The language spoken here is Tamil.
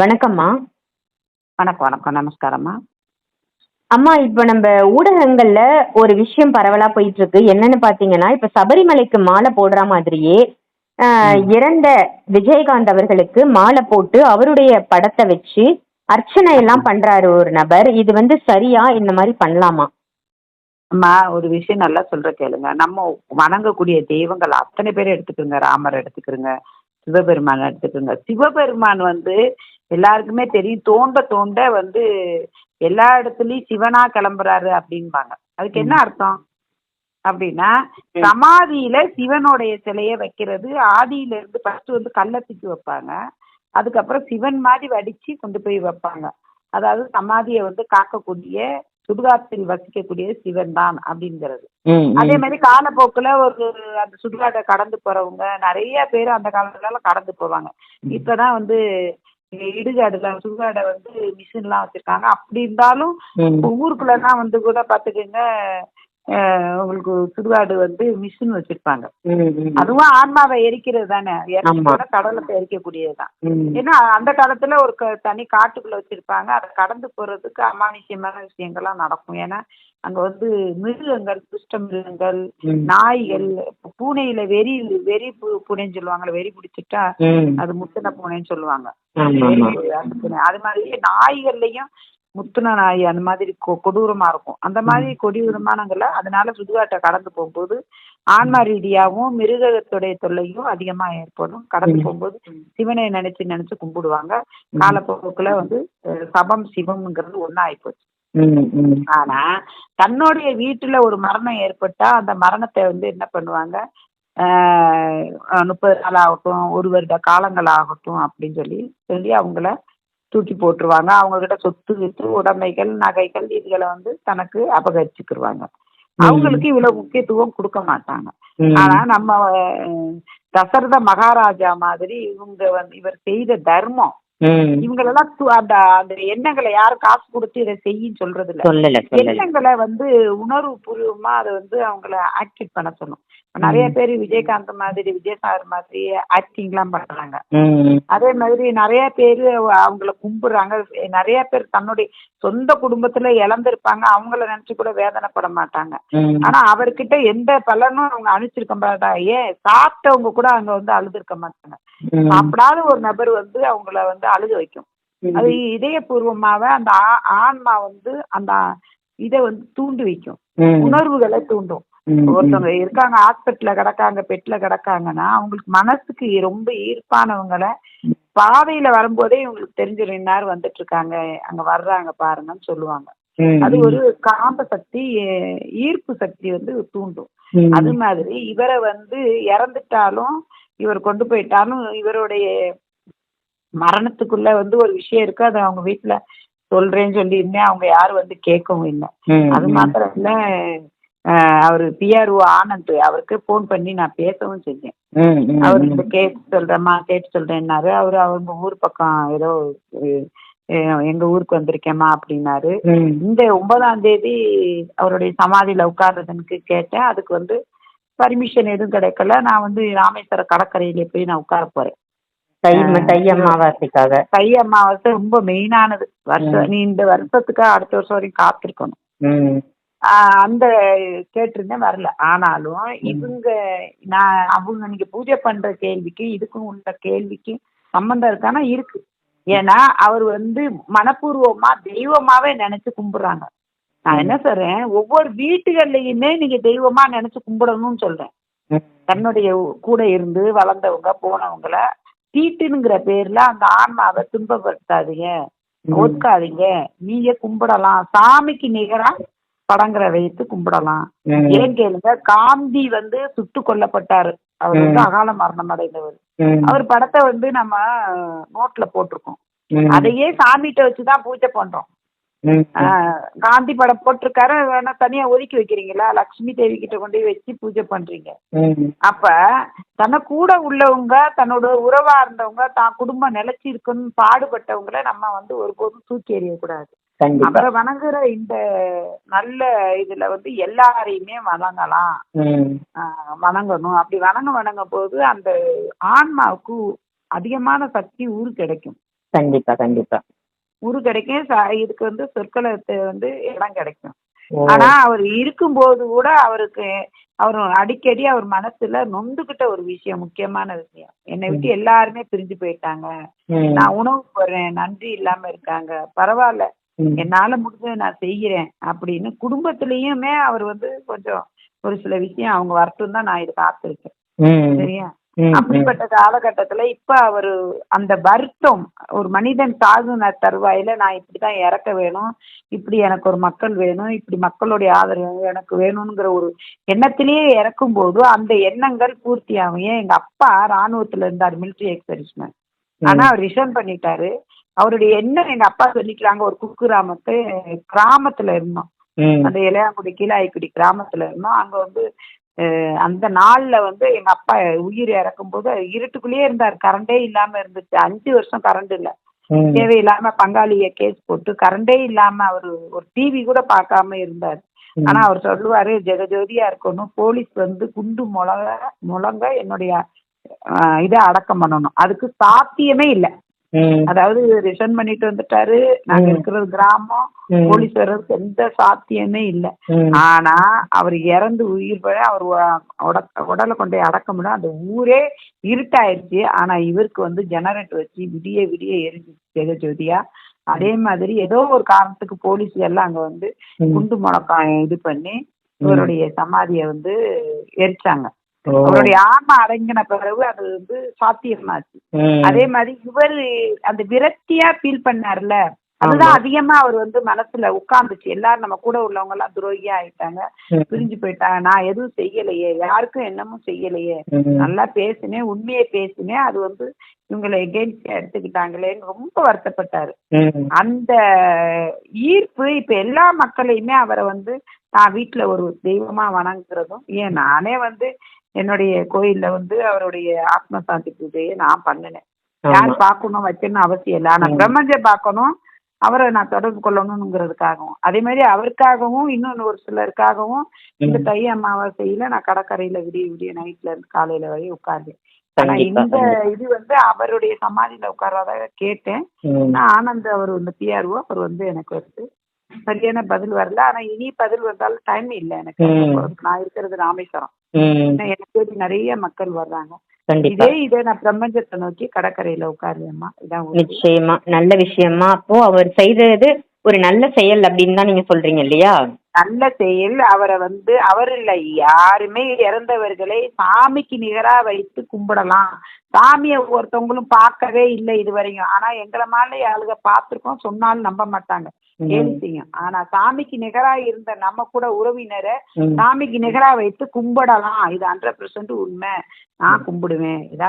வணக்கம்மா. வணக்கம் வணக்கம். நமஸ்காரம்மா. அம்மா இப்ப நம்ம ஊடகங்கள்ல ஒரு விஷயம் பரவலா போயிட்டு இருக்கு என்னன்னு பாத்தீங்கன்னா இப்ப சபரிமலைக்கு மாலை போடுற மாதிரியே இறந்த விஜயகாந்த் அவர்களுக்கு மாலை போட்டு அவருடைய படத்தை வச்சு அர்ச்சனை எல்லாம் பண்றாரு ஒரு நபர். இது வந்து சரியா? இந்த மாதிரி பண்ணலாமா? அம்மா ஒரு விஷயம் நல்லா சொல்ற கேளுங்க. நம்ம வணங்கக்கூடிய தெய்வங்கள் அத்தனை பேரும் எடுத்துக்கோங்க. ராமர் எடுத்துக்கிறோங்க சிவபெருமான் எடுத்துக்கோங்க. சிவபெருமான் வந்து எல்லாருக்குமே தெரியும். தோண்ட தோண்ட வந்து எல்லா இடத்துலயும் சிவனா கிளம்புறாரு அப்படின்பாங்க அதுக்கு என்ன அர்த்தம்? அப்படின்னா சமாதியில சிவனுடைய சிலைய வைக்கிறது ஆதியில இருந்து ஃபர்ஸ்ட் வந்து கல்லை தூக்கி வைப்பாங்க. அதுக்கப்புறம் சிவன் மாதிரி வடிச்சு கொண்டு போய் வைப்பாங்க. அதாவது சமாதியை வந்து காக்கக்கூடிய சுடுகாட்டில் வசிக்கக்கூடிய சிவன் தான் அப்படிங்கிறது. அதே. மாதிரி காலப்போக்குல ஒரு அந்த சுடுகாட்டை கடந்து போறவங்க நிறைய பேர் அந்த காலத்துல கடந்து போவாங்க. இப்பதான் வந்து இடுகாடுல சுடுகாடை வந்து மிஷின்லாம் வச்சிருக்காங்க அப்படி இருந்தாலும். ஊருக்குள்ளதான் வந்து கூட பாத்துக்கோங்க உங்களுக்கு சுடுகாடு வந்து மிஷின் வச்சிருப்பாங்க. அதுவும் ஆன்மாவை எரிக்கிறது தானே கடலத்தை எரிக்கக்கூடியதுதான். ஏன்னா அந்த காலத்துல ஒரு தனி காட்டுக்குள்ள வச்சிருப்பாங்க அதை கடந்து போறதுக்கு அமானுஷ்யமான விஷயங்கள்லாம் நடக்கும் ஏன்னா அங்க வந்து மிருகங்கள் துஷ்ட மிருகங்கள். நாய்கள் பூனையில வெறி வெறி பூனைன்னு சொல்லுவாங்கல்ல வெறி பிடிச்சிட்டா. அது முத்தின பூனைன்னு சொல்லுவாங்க. அது மாதிரி நாய்கள்லயும் முத்துன நாய் அந்த மாதிரி கொ- கொடூரமா இருக்கும். அந்த மாதிரி கொடூரமானங்கள அதனால சுடுகாட்டை கடந்து போகும்போது ஆன்மா ரீதியாவும் மிருகத்துடைய தொல்லையும் அதிகமா ஏற்படும். கடந்து. போகும்போது சிவனை நினைச்சு நினைச்சு கும்பிடுவாங்க. காலப்போக்குல வந்து சபம் சிவம்ங்கிறது ஒண்ணா ஆயிப்போச்சு. ஆனா தன்னுடைய வீட்டுல ஒரு மரணம் ஏற்பட்டா அந்த மரணத்தை வந்து என்ன பண்ணுவாங்க? ஆஹ் முப்பது நாள் ஆகட்டும் ஒரு வருட காலங்கள் ஆகட்டும் அப்படின்னு சொல்லி சொல்லி அவங்கள தூக்கி போட்டுருவாங்க அவங்க கிட்ட சொத்து வித்து உடைமைகள் நகைகள் இதுகளை வந்து தனக்கு அபகரிச்சுக்கிருவாங்க அவங்களுக்கு இவ்வளவு முக்கியத்துவம் கொடுக்க மாட்டாங்க. ஆனா நம்ம தசரத மகாராஜா மாதிரி இவங்க வந்து இவர் செய்த தர்மம். இவங்களெல்லாம் அந்த அந்த எண்ணங்களை யாரும் காசு கொடுத்து இதை செய்யின்னு சொல்றது இல்ல எண்ணங்களை வந்து உணர்வு பூர்வமா அதை வந்து அவங்கள ஆக்டிவ் பண்ண சொல்லணும். இப்ப நிறைய பேர் விஜயகாந்த் மாதிரி விஜய் சார் மாதிரி ஆக்டிங் எல்லாம் பண்றாங்க. அதே மாதிரி நிறைய பேர் அவங்கள கும்பிடுறாங்க. நிறைய பேர் தன்னுடைய சொந்த குடும்பத்துல இழந்திருப்பாங்க. அவங்கள நினைச்சு கூட வேதனைப்பட மாட்டாங்க. ஆனா அவர்கிட்ட எந்த பலனும் அவங்க அனுப்பிச்சிருக்க மாட்டாங்க. ஏன்? சாப்பிட்டவங்க கூட அங்க வந்து அழுதுருக்க மாட்டாங்க. ம். சாப்பிடாத ஒரு நபர் வந்து அவங்கள வந்து அழுக வைக்கும் அது இதயபூர்வமாவே அந்த ஆன்மா வந்து அந்த இதை வந்து தூண்டி வைக்கும். உணர்வுகளை தூண்டும். ஒருத்தவங்க இருக்காங்க ஹாஸ்பிட்டல்ல கிடக்காங்க பெட்ல கிடக்காங்கன்னா அவங்களுக்கு மனசுக்கு ரொம்ப ஈர்ப்பானவங்களை பாதையில வரும்போதே இவங்களுக்கு தெரிஞ்சிடும் இன்னார் வந்துட்டு இருக்காங்க அங்க வர்றாங்க பாருங்கன்னு சொல்லுவாங்க. அது ஒரு காந்த சக்தி ஈர்ப்பு சக்தி வந்து தூண்டும். அது மாதிரி இவரை வந்து இறந்துட்டாலும் இவர் கொண்டு போயிட்டாலும் இவருடைய மரணத்துக்குள்ள வந்து ஒரு விஷயம் இருக்கு. அதை அவங்க வீட்டுல சொல்றேன்னு சொல்லியிருந்தேன். அவங்க யாரும் வந்து கேட்கவும் இல்லை. அது மாத்திரம் இல்ல அவரு பிஆர்ஓ ஆனந்த் அவருக்கு ஃபோன் பண்ணி நான் பேசவும் செஞ்சேன். அவர் கேட்டு சொல்றேம்மா கேட்டு சொல்றேன்னாரு. அவரு அவங்க ஊர் பக்கம் ஏதோ எங்க ஊருக்கு வந்திருக்கேம்மா அப்படின்னாரு. இந்த ஒன்பதாம் தேதி அவருடைய சமாதியில உட்கார்றதுக்கு கேட்டேன். அதுக்கு வந்து பர்மிஷன் எதுவும் கிடைக்கல. நான் வந்து ராமேஸ்வர கடற்கரையில போய் நான் உட்கார போறேன். தை தை அமாவாசைக்காக. தை அமாவாசை ரொம்ப மெயினானது வருஷம். நீ இந்த வருஷத்துக்கு அடுத்த வருஷம் வரைக்கும் காத்திருக்கணும். அந்த கேட்டிருந்தேன் வரல. ஆனாலும் இவங்க நான் அவங்க நீங்க பூஜை பண்ற கேள்விக்கு இதுக்கும் உள்ள கேள்விக்கு சம்பந்தம் இருக்கானா? இருக்கு. ஏன்னா அவர் வந்து மனப்பூர்வமா தெய்வமாவே நினைச்சு கும்பிடுறாங்க. நான் என்ன சொல்றேன்? ஒவ்வொரு வீட்டுகள்லயுமே நீங்க தெய்வமா நினைச்சு கும்பிடணும்னு சொல்றேன். தன்னுடைய கூட இருந்து வளர்ந்தவங்க போனவங்கள தீட்டுங்கிற பேர்ல அந்த ஆன்மாவை துன்பப்படுத்தாதீங்க. ஒதுக்காதீங்க. நீங்க கும்பிடலாம். சாமிக்கு நிகரா படங்களை வைத்து கும்பிடலாம். ஏன் கேளுங்க? காந்தி வந்து சுட்டு கொல்லப்பட்டாரு. அவர் வந்து. அகால மரணம் அடைந்தவர். அவர் படத்தை வந்து நம்ம நோட்ல போட்டிருக்கோம். அதையே சாமிகிட்ட வச்சுதான் பூஜை பண்றோம். காந்தி படம் போட்டிருக்காரு. வேணா தனியா ஒதுக்கி வைக்கிறீங்களா? லக்ஷ்மி தேவி கிட்ட கொண்டு வச்சு பூஜை பண்றீங்க. அப்ப தன்னை கூட உள்ளவங்க தன்னோட உறவா இருந்தவங்க தான் குடும்பம் நிலைச்சி இருக்குன்னு பாடுபட்டவங்கள நம்ம வந்து ஒருபோதும் தூக்கி எறியக்கூடாது. அவரை வணங்குற இந்த நல்ல இதுல வந்து எல்லாரையுமே வணங்கலாம். வணங்கணும். அப்படி வணங்க வணங்கும் போது அந்த ஆன்மாவுக்கு அதிகமான சக்தி ஊர் கிடைக்கும். கண்டிப்பா கண்டிப்பா. உரு கிடைக்கும் இதுக்கு வந்து சொற்களத்தை வந்து இடம் கிடைக்கும். ஆனா அவர் இருக்கும்போது கூட அவருக்கு அவர் அடிக்கடி அவர் மனசுல நொந்துகிட்ட ஒரு விஷயம் முக்கியமான விஷயம். என்னை விட்டு எல்லாருமே பிரிஞ்சு போயிட்டாங்க. நான் உணவு போடுறேன் நன்றி இல்லாம இருக்காங்க. பரவாயில்ல. என்னால முடிஞ்சதை நான் செய்யறேன் அப்படின்னு குடும்பத்திலயுமே அவர் வந்து கொஞ்சம் ஒரு சில விஷயம் அவங்க வரட்டும் தான் நான் இது காத்திருக்கேன் சரியா. அப்படிப்பட்ட காலகட்டத்துல இப்ப அவரு அந்த வருத்தம் ஒரு மனிதன் சாகுன தருவாயில நான் இப்படிதான் இறக்க வேணும் இப்படி எனக்கு ஒரு மக்கள் வேணும் இப்படி மக்களுடைய ஆதரவு எனக்கு வேணுங்கிற ஒரு எண்ணத்திலேயே இறக்கும் போது அந்த எண்ணங்கள் பூர்த்தி ஆகும் ஏன் எங்க அப்பா ராணுவத்துல இருந்தார் மிலிட்டரி எக்ஸ்பெரிஷன் ஆனா அவர் ரிசைன் பண்ணிட்டாரு. அவருடைய எண்ணம் எங்க அப்பா சொல்லிக்கிறாங்க ஒரு குக்கிராமத்து கிராமத்துல இருந்தோம். அந்த இளையாங்குடி கீழாய்க்குடி கிராமத்துல இருந்தோம். அங்க வந்து அந்த நாள்ல வந்து எங்க அப்பா உயிர் இறக்கும் போது இருட்டுக்குள்ளேயே இருந்தார். கரண்டே இல்லாம இருந்துச்சு. அஞ்சு வருஷம் கரண்ட் இல்ல. தேவையில்லாம பங்காளிய கேஸ் போட்டு கரண்டே இல்லாம அவரு ஒரு டிவி கூட பார்க்காம இருந்தார். ஆனா அவர் சொல்லுவாரு ஜெகஜோதியா இருக்கணும். போலீஸ் வந்து குண்டு முழங்க முழங்க என்னுடைய இதை அடக்கம் பண்ணணும். அதுக்கு சாத்தியமே இல்லை. அதாவது ரிசைன் பண்ணிட்டு வந்துட்டாரு. நாங்க ம். இருக்கிறது கிராமம் போலீஸ் வர்றதுக்கு எந்த சாத்தியமே இல்லை. ஆனா அவர் இறந்து உயிர் போய் அவர் உடலை கொண்டு போய் அடக்க முடியும் அந்த ஊரே இருட்டாயிருச்சு. ஆனா இவருக்கு வந்து ஜெனரேட்டர் வச்சு விடிய விடிய எரிஞ்சு ஜெகஜோதியா அதே மாதிரி ஏதோ ஒரு காரணத்துக்கு போலீஸ் எல்லாம் அங்க வந்து. குண்டு முழக்கம் இது பண்ணி இவருடைய சமாதியை வந்து எரிச்சாங்க. அவருடைய ஆன்மா அடங்கின பிறகு அது வந்து சாத்தியமாச்சு. அதே மாதிரி இவர் அந்த விரக்தியா ஃபீல் பண்ணார்ல அதுதான். அதிகமா அவர் வந்து மனசுல உட்கார்ந்துச்சு எல்லாரும் நம்ம கூட உள்ளவங்க எல்லாம் துரோகியா ஆயிட்டாங்க. பிரிஞ்சு போயிட்டாங்க நான் எதுவும் செய்யலையே யாருக்கும் என்னமும் செய்யலையே. நல்லா பேசினேன் உண்மையை பேசினேன் அது வந்து இவங்களை எகெயின்ஸ்ட் எடுத்துக்கிட்டாங்களேன்னு ரொம்ப வருத்தப்பட்டாரு. அந்த ஈர்ப்பு இப்ப எல்லா மக்களையுமே அவரை வந்து நான் வீட்டுல ஒரு தெய்வமா வணங்குறதும் ஏன் நானே வந்து என்னுடைய கோயில்ல வந்து அவருடைய ஆத்ம சாந்தி பூஜையை நான் பண்ணினேன் யார். பார்க்கணும் வைக்கணும் அவசியம் இல்லை ஆனா. பிரம்மஞ்சை பார்க்கணும் அவரை நான் தொடர்பு கொள்ளணுங்கிறதுக்காகவும் அதே மாதிரி அவருக்காகவும் இன்னொன்று ஒரு சிலருக்காகவும் இந்த. தை அமாவாசையில நான் கடற்கரையில விடிய விடிய நைட்ல இருந்து காலையில வரை உட்கார்ந்தேன் ஆனா இந்த. இது வந்து அவருடைய சமாதியில உட்கார்றதாக கேட்டேன். ஆனா ஆனந்த் அவர் வந்து பிஆர்ஓ அவர் வந்து எனக்கு வந்து சரியான பதில் வரல. ஆனா இனி பதில் வந்தாலும் டைம் இல்லை எனக்கு. நான் இருக்கிறது ராமேஸ்வரம். எனக்கு தேடி நிறைய மக்கள் வர்றாங்க. இதே இதே நான் பிரம்மஞ்சத்தை நோக்கி கடற்கரையில உட்காருவேம்மா. இதான். நிச்சயமா. நல்ல விஷயமா. அப்போ அவர் செய்தது ஒரு நல்ல செயல் அப்படின்னு தான் நீங்க சொல்றீங்க இல்லையா? நல்ல செயல். அவரை வந்து அவர் இல்லை. யாருமே இறந்தவர்களை சாமிக்கு நிகரா வைத்து கும்பிடலாம். சாமியை ஒருத்தவங்களும் பார்க்கவே இல்லை இது வரையும் ஆனா எங்களை மாதிரி ஆளுக பார்த்திருக்கோம். சொன்னாலும் நம்ப மாட்டாங்க. கேலி செய்யும். ஆனா சாமிக்கு நிகரா இருந்த நம்ம கூட உறவினரை. சாமிக்கு நிகரா வைத்து கும்பிடலாம். இது ஹண்ட்ரட் உண்மை. நான் கும்பிடுவேன்.